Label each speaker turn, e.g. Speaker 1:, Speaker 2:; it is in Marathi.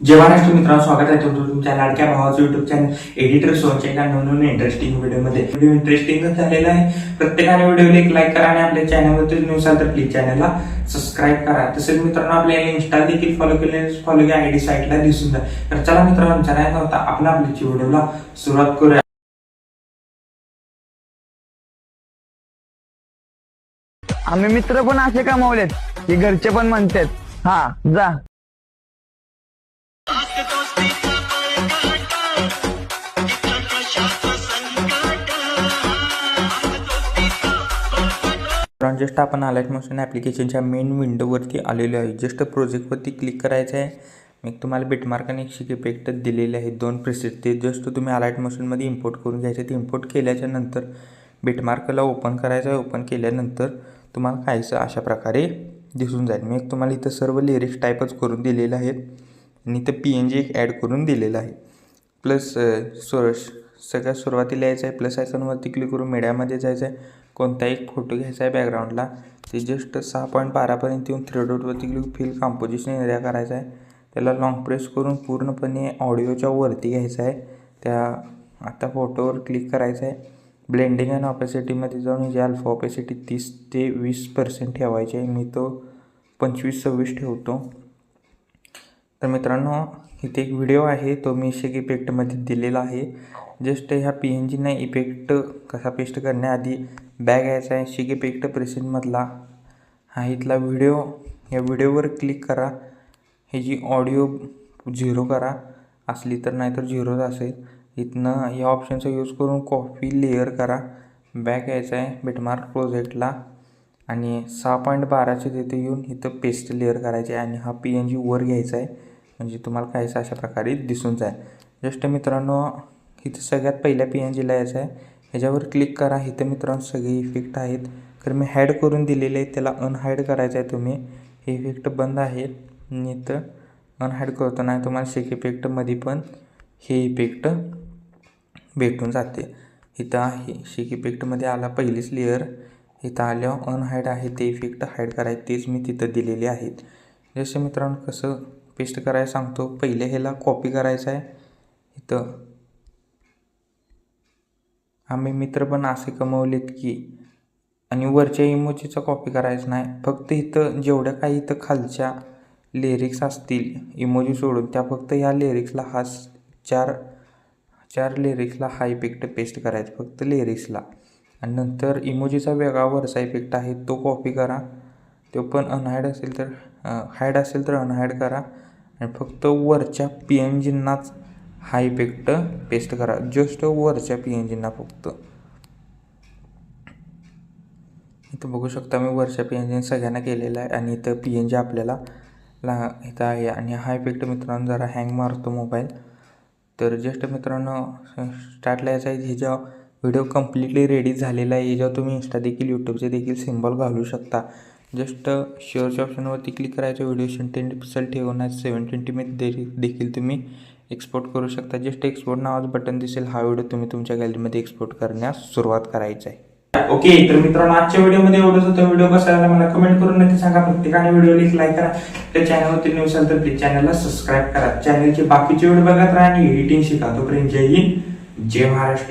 Speaker 1: जय महाराष्ट्र मित्रांनो स्वागत आहे तुमचं तुमच्या लाडक्या भावाचं युट्यूब चॅनल एडिटर सोनच्या एका नवनवीन इंटरेस्टिंग व्हिडिओमध्ये व्हिडिओ इंटरेस्टिंग झालेला आहे. प्रत्येकाने व्हिडिओला एक लाईक करा आणि आपल्या चॅनलवरती न्यूज असाल तर प्लीज चॅनलला सबस्क्राईब करा. तसेच मित्रांनो आपल्याला इन्स्टा देखील फॉलो केले फॉलो घ्या. आयडी साईटला दिसून जाईल तर चला मित्रांनो चॅनल नव्हता. आपण आपल्याची व्हिडिओला सुरुवात करूया.
Speaker 2: आम्ही मित्र पण असे कमावलेत की घरचे पण म्हणतात हा जा.
Speaker 1: जस्ट आपण अलर्ट मोशन ॲप्लिकेशनच्या मेन विंडोवरती आलेलो आहे. जस्ट प्रोजेक्टवरती क्लिक करायचं आहे. मी तुम्हाला बिटमार्क आणि एक इफेक्ट दिलेले आहेत. दोन प्रेसेट ते जस्ट तुम्ही अलर्ट मोशनमध्ये इम्पोर्ट करून घ्यायचे. ते इम्पोर्ट केल्याच्यानंतर बिटमार्कला ओपन करायचं आहे. ओपन केल्यानंतर तुम्हाला काहीसं अशा प्रकारे दिसून जाईल. मी एक तुम्हाला इथं सर्व लिरिक्स टाईपच करून दिलेले आहेत. आणि इथं पी एन जी एक ॲड करून दिलेलं आहे. प्लस सुर सगळ्यात सुरुवातीला यायचं आहे प्लस आयकॉनवरती क्लिक करून मीडियामध्ये जायचं आहे. कोणता एक फोटो घ्यायचा आहे बॅकग्राऊंडला ते जस्ट सहा पॉईंट बारापर्यंत येऊन थ्री डॉटवरती क्लिक फिल कॉम्पोजिशन एरिया करायचा आहे. त्याला लॉंग प्रेस करून पूर्णपणे ऑडिओच्या वरती घ्यायचा आहे. त्या आता फोटोवर क्लिक करायचं आहे. ब्लेंडिंग अँड ऑपॅसिटीमध्ये जाऊन ही जी अल्फा ऑपॅसिटी तीस ते वीस पर्सेंट ठेवायची आहे. मी तो पंचवीस सव्वीस ठेवतो. तर मित्रांनो इथे एक व्हिडिओ आहे तो मी शेक इफेक्टमध्ये दिलेला आहे. जस्ट ह्या पी एन जीने इफेक्ट कसा पेस्ट करण्याआधी बॅग यायचा आहे शेक इफेक्ट प्रेसेंटमधला हा इथला व्हिडिओ या व्हिडिओवर क्लिक करा. ह्याची जी ऑडिओ झिरो करा. असली तर नाही तर झिरोच असेल. इथनं या ऑप्शनचा यूज करून कॉपी लेअर करा. बॅक यायचा आहे बिटमार्क प्रोजेक्टला आणि सहा पॉईंट बाराचे तिथे येऊन इथं पेस्ट लेअर करायचे आहे. आणि हा पी एन जी वर घ्यायचा आहे. म्हणजे तुम्हाला काहीसं अशा प्रकारे दिसून जाईल. जस्ट मित्रांनो इथं सगळ्यात पहिल्या पी एन जीला यायचं आहे. ह्याच्यावर क्लिक करा. इथं मित्रांनो सगळे इफेक्ट आहेत. तर मी हॅड करून दिलेले आहे. त्याला अनहाईड करायचं आहे तुम्ही. हे इफेक्ट बंद आहे. मी इथं अनहाईड करतो. नाही तुम्हाला शेक इफेक्टमध्ये पण हे इफेक्ट भेटून जाते. इथं आहे. शेक इफेक्टमध्ये आला पहिलीच लेअर इथं आल्यावर अनहाईड आहे. ते इफेक्ट हाईड करायचे. तेच मी तिथं दिलेले आहेत. जसे मित्रांनो कसं पेस्ट करायला सांगतो. पहिले ह्याला कॉपी करायचं आहे इथं. आम्ही मित्र पण असे कमवलेत की आणि वरच्या इमोजीचा कॉपी करायचं नाही. फक्त इथं जेवढ्या काही इथं खालच्या लिरिक्स असतील इमोजी सोडून त्या फक्त ह्या लिरिक्सला हा चार चार लिरिक्सला हा इफेक्ट पेस्ट करायचा. फक्त लिरिक्सला आणि नंतर इमोजीचा वेगळा वरचा इफेक्ट आहे तो कॉपी करा. तो पण अनहायड असेल तर हायड असेल तर अनहायड करा. आणि फक्त वरच्या पी एन जींनाच हा इफेक्ट पेस्ट करा. जस्ट वरच्या पी एन जींना फक्त. इथं बघू शकता मी वरच्या पी एन जी सगळ्यांना केलेला आहे. आणि इथं पी एन जी आपल्याला ला इथं आहे. आणि हा इफेक्ट मित्रांनो जरा हँग मारतो मोबाईल तर जस्ट मित्रांनो स्टार्टला यायचा आहे ह्याच्या व्हिडिओ कम्प्लिटली रेडी झालेला आहे जेव्हा तुम्ही इन्स्टा देखील यूट्यूबचे देखील सिम्बॉल घालू शकता. जस्ट शेअरच्या ऑप्शनवरती क्लिक करायचं व्हिडिओ टेन पिक्सल ठेवून सेवन ट्वेंटीमध्ये दे देखील तुम्ही एक्सपोर्ट करू शकता. जस्ट एक्सपोर्ट नावाचं बटन दिसेल. हा व्हिडिओ तुम्ही तुमच्या गॅलरीमध्ये एक्सपोर्ट करण्यास सुरुवात करायचं आहे. ओके तर मित्रांनो आजच्या व्हिडिओमध्ये एवढंच. होतं व्हिडिओ कसा आला मला कमेंट करून नक्की सांगा. प्रत्येकाने व्हिडिओला एक लाईक करा. त्या चॅनलवरती न्यू असाल तर प्लीज चॅनलला सबस्क्राईब करा. चॅनलचे बाकीचे व्हिडिओ बघत राहा आणि एडिटिंग शिका. तोपर्यंत जय हिंद जय महाराष्ट्र.